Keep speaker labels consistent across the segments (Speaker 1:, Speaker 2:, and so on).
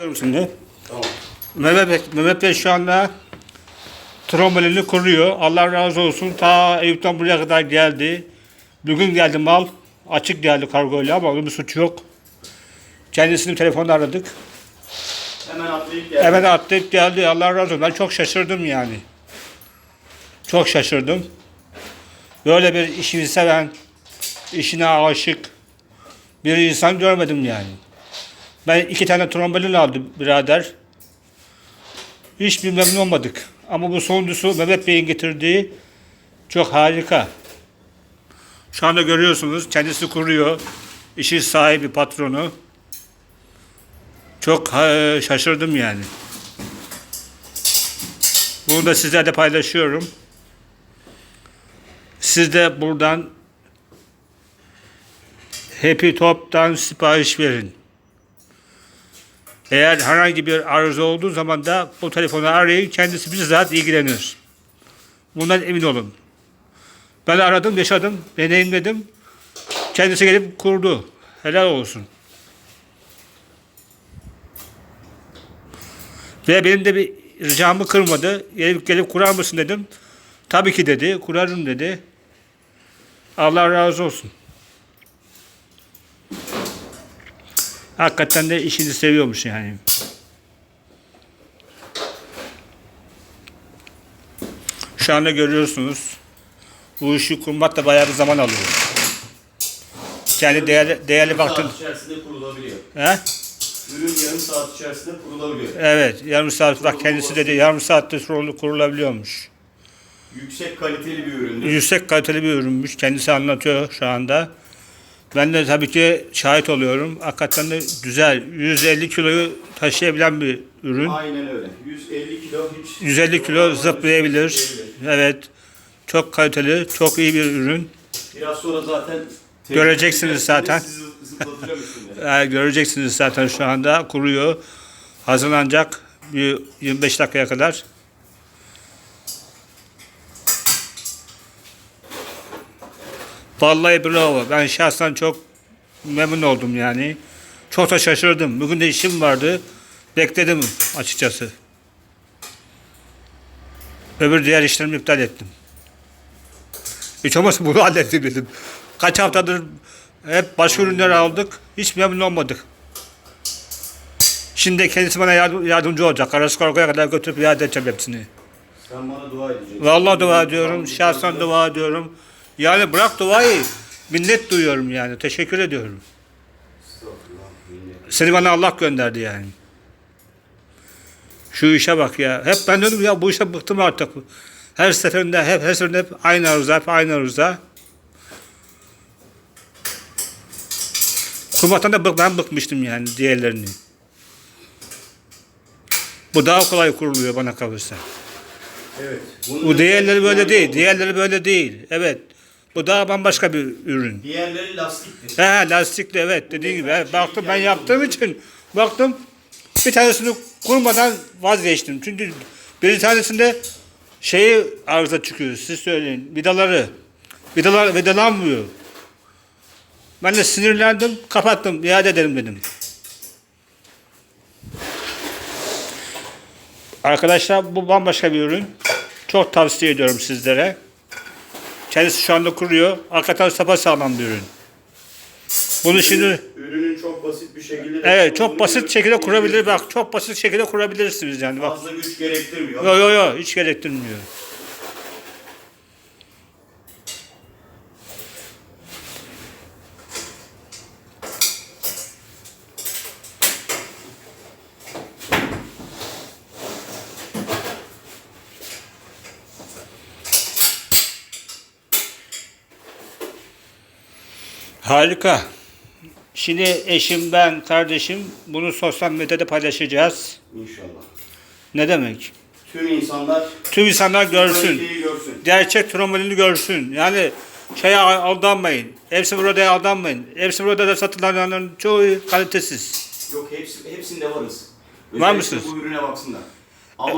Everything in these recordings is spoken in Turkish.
Speaker 1: Diyorum Şimdi
Speaker 2: Tamam.
Speaker 1: Mehmet Bey, Mehmet Bey şu anda trombolini kuruyor. Allah razı olsun. Ta Eyüp'ten buraya kadar geldi. Bugün geldi mal. Açık geldi kargoyla ama onun bir suçu yok. Kendisini telefonda aradık.
Speaker 2: Hemen atlayıp gel.
Speaker 1: Hemen atlayıp geldi. Allah razı olsun. Ben çok şaşırdım yani. Çok şaşırdım. Böyle bir işini seven, işine aşık bir insan görmedim yani. Ben iki tane trombolin aldım birader. Hiçbir memnun olmadık. Ama bu sonuncusu Mehmet Bey'in getirdiği çok harika. Şu anda görüyorsunuz kendisi kuruyor. İşin sahibi, patronu. Çok şaşırdım yani. Bunu da sizlerle paylaşıyorum. Siz de buradan Happy Top'tan sipariş verin. Eğer herhangi bir arıza olduğu zaman da bu telefonu arayın. Kendisi bizzat ilgilenir. Bundan emin olun. Ben aradım, yaşadım, deneyimledim. Kendisi gelip kurdu. Helal olsun. Ve benim de bir ricamı kırmadı. Gelip, gelip kurar mısın dedim. Tabii ki dedi. Kurarım dedi. Allah razı olsun. Hakikaten de işini seviyormuş yani. Şu anda görüyorsunuz. Bu işi kurmak da bayağı bir zaman alıyor. Kendi değerli, değerli baktın.
Speaker 2: saat içerisinde kurulabiliyor.
Speaker 1: He?
Speaker 2: Ürün yarım saat içerisinde kurulabiliyor.
Speaker 1: Evet, yarım saat. Bak kendisi dedi yarım saatte kurulabiliyormuş.
Speaker 2: Yüksek kaliteli bir üründür.
Speaker 1: Yüksek kaliteli bir ürünmüş. Kendisi anlatıyor şu anda. Ben de tabii ki şahit oluyorum. Hakikaten de güzel. 150 kiloyu taşıyabilen bir ürün.
Speaker 2: Aynen öyle. 150 kilo hiç
Speaker 1: 150 kilo zıplayabilir.
Speaker 2: zıplayabilir.
Speaker 1: Evet. Çok kaliteli, çok iyi bir ürün.
Speaker 2: Biraz sonra zaten
Speaker 1: Göreceksiniz zaten. Ee, göreceksiniz zaten şu anda kuruyor. Hazırlanacak bir 25 dakikaya kadar. Vallahi bravo. Ben şahsen çok memnun oldum yani. Çok da şaşırdım. Bugün de işim vardı. Bekledim açıkçası. Öbür diğer işlerimi iptal ettim. Hiç olmazsa bunu hallettim dedim. Kaç haftadır hep başka ürünler aldık. Hiç memnun olmadık. Şimdi kendisi bana yardım- yardımcı olacak. Karası kargoya kadar götürüp iade edeceğim hepsini.
Speaker 2: Sen bana dua edeceksin.
Speaker 1: Vallahi dua ediyorum. Şahsen dua ediyorum. Yani bırak duayı. Minnet duyuyorum yani. Teşekkür ediyorum. Seni bana Allah gönderdi yani. Şu işe bak ya. Hep ben dedim ya bu işe bıktım artık. Her seferinde hep her seferinde hep aynı arıza, hep aynı arıza. Kurmaktan da bık, ben bıkmıştım yani diğerlerini. Bu daha kolay kuruluyor bana kalırsa.
Speaker 2: Evet.
Speaker 1: Bu diğerleri böyle değil. Diğerleri böyle değil. Evet. Bu daha bambaşka bir ürün.
Speaker 2: Diğerleri lastiktir.
Speaker 1: He lastikli evet dediğin gibi. Baktım ben yaptığım için baktım bir tanesini kurmadan vazgeçtim. Çünkü bir tanesinde şeyi arıza çıkıyor. Siz söyleyin. Vidaları. Vidalar vidalanmıyor. Ben de sinirlendim. Kapattım. iade edelim dedim. Arkadaşlar bu bambaşka bir ürün. Çok tavsiye ediyorum sizlere. Kendisi şu anda kuruyor. Hakikaten sağlam bir ürün. Bunu şimdi
Speaker 2: Ürünün çok basit bir şekilde
Speaker 1: evet çok basit şekilde kurabilir bak çok basit şekilde kurabilirsiniz yani bak.
Speaker 2: Fazla güç gerektirmiyor.
Speaker 1: Yo yo yo hiç gerektirmiyor. Harika. Şimdi eşim, ben, kardeşim bunu sosyal medyada paylaşacağız.
Speaker 2: İnşallah.
Speaker 1: Ne demek?
Speaker 2: Tüm insanlar
Speaker 1: Tüm insanlar görsün.
Speaker 2: kaliteyi görsün.
Speaker 1: Gerçek trombonini görsün. Yani şeye aldanmayın. Hepsi burada aldanmayın. Hepsi burada da satılanların çoğu kalitesiz.
Speaker 2: Yok hepsi, hepsinde varız.
Speaker 1: Var
Speaker 2: Özellikle
Speaker 1: mısınız?
Speaker 2: Bu ürüne baksınlar.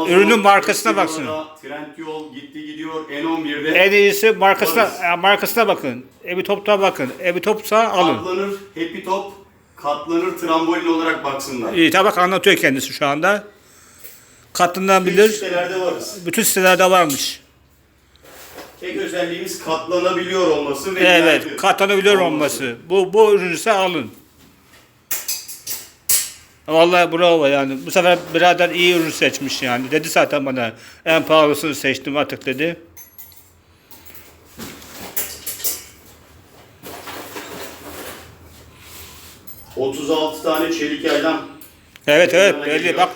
Speaker 1: Ürünün markasına
Speaker 2: Eskimo'da, Trendyol gitti gidiyor. N11'de
Speaker 1: En iyisi markasına
Speaker 2: Varız.
Speaker 1: markasına bakın. Evi Top'ta bakın. Evi Top'sa alın.
Speaker 2: adlanır. Happy Top. katlanır trambolin olarak baksınlar.
Speaker 1: İyi tabii bak anlatıyor kendisi şu anda.
Speaker 2: Bütün
Speaker 1: Katlanabilir.
Speaker 2: sitelerde varız.
Speaker 1: Bütün sitelerde varmış.
Speaker 2: Tek özelliğimiz katlanabiliyor olması ve
Speaker 1: Evet,
Speaker 2: ileride
Speaker 1: katlanabilir olması. Bu bu ürünü ise alın. Vallahi bravo yani. Bu sefer birader iyi ürün seçmiş yani. Dedi zaten bana en pahalısını seçtim artık dedi.
Speaker 2: Ee, 36 tane çelik yaydan.
Speaker 1: Evet evet
Speaker 2: Bana
Speaker 1: belli
Speaker 2: geliyor.
Speaker 1: bak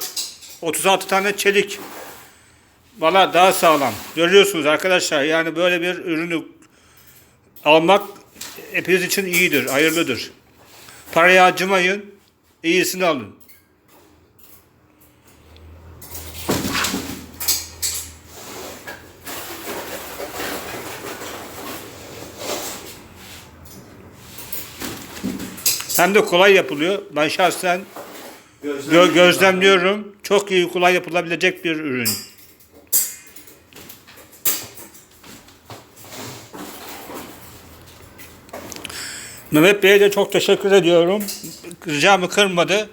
Speaker 1: 36 tane çelik. Valla daha sağlam. Görüyorsunuz arkadaşlar yani böyle bir ürünü almak hepiniz için iyidir, hayırlıdır. Parayı harcamayın, iyisini alın. Hem de kolay yapılıyor. Ben şahsen Gö- gözlemliyorum. Çok iyi kolay yapılabilecek bir ürün. Mehmet Bey'e de çok teşekkür ediyorum. Ricamı kırmadı.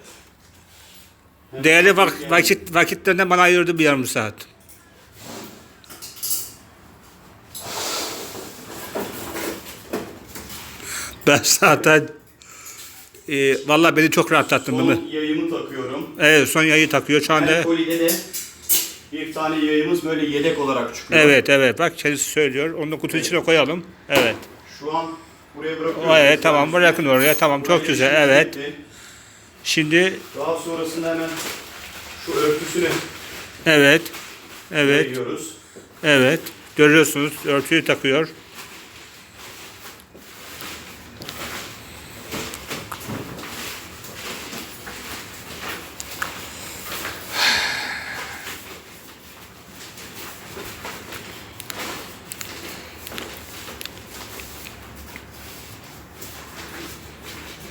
Speaker 1: Değerli vak- vakit vakitlerinden bana ayırdı bir yarım saat. Ben zaten e, vallahi beni çok rahatlattın.
Speaker 2: Son yayımı takıyorum.
Speaker 1: Evet son yayı takıyor şu anda.
Speaker 2: Her kolide de bir tane yayımız böyle yedek olarak çıkıyor.
Speaker 1: Evet evet bak kendisi söylüyor. Onu da kutu içine koyalım. Evet.
Speaker 2: Şu an buraya bırakıyorum.
Speaker 1: Evet tamam bırakın oraya tamam çok güzel evet. Şimdi
Speaker 2: Daha sonrasında hemen şu örtüsünü
Speaker 1: evet evet
Speaker 2: yayıyoruz.
Speaker 1: evet görüyorsunuz örtüyü takıyor.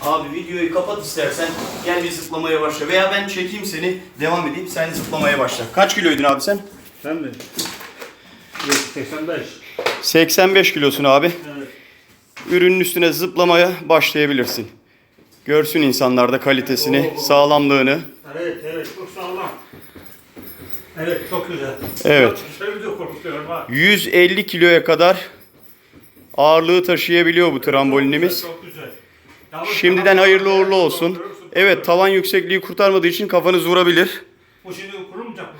Speaker 2: Abi videoyu kapat istersen. Gel bir zıplamaya başla. Veya ben çekeyim seni. Devam edeyim. Sen zıplamaya başla. Kaç kiloydun abi sen?
Speaker 1: Sen mi? 85.
Speaker 2: 85 kilosun abi.
Speaker 1: Evet.
Speaker 2: Ürünün üstüne zıplamaya başlayabilirsin. Görsün insanlar da kalitesini,
Speaker 1: Oo.
Speaker 2: sağlamlığını.
Speaker 1: Evet evet çok sağlam. Evet çok güzel.
Speaker 2: Evet.
Speaker 1: Korkutuyorum ha.
Speaker 2: 150 kiloya kadar ağırlığı taşıyabiliyor bu trambolinimiz.
Speaker 1: Çok güzel. Yalnız
Speaker 2: Şimdiden
Speaker 1: tavan-
Speaker 2: hayırlı uğurlu olsun. Evet tavan yüksekliği kurtarmadığı için kafanız vurabilir.
Speaker 1: Bu şimdi kurulmayacak mı?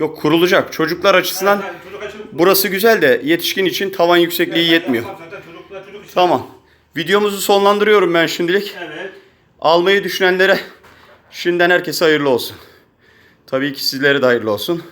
Speaker 2: Yok kurulacak. Çocuklar açısından
Speaker 1: çocuk
Speaker 2: burası güzel de yetişkin için tavan yüksekliği yetmiyor.
Speaker 1: Zaten çocuklar çocuk için.
Speaker 2: Tamam. Videomuzu sonlandırıyorum ben şimdilik.
Speaker 1: Evet.
Speaker 2: Almayı düşünenlere şimdiden herkese hayırlı olsun. Tabii ki sizlere de hayırlı olsun.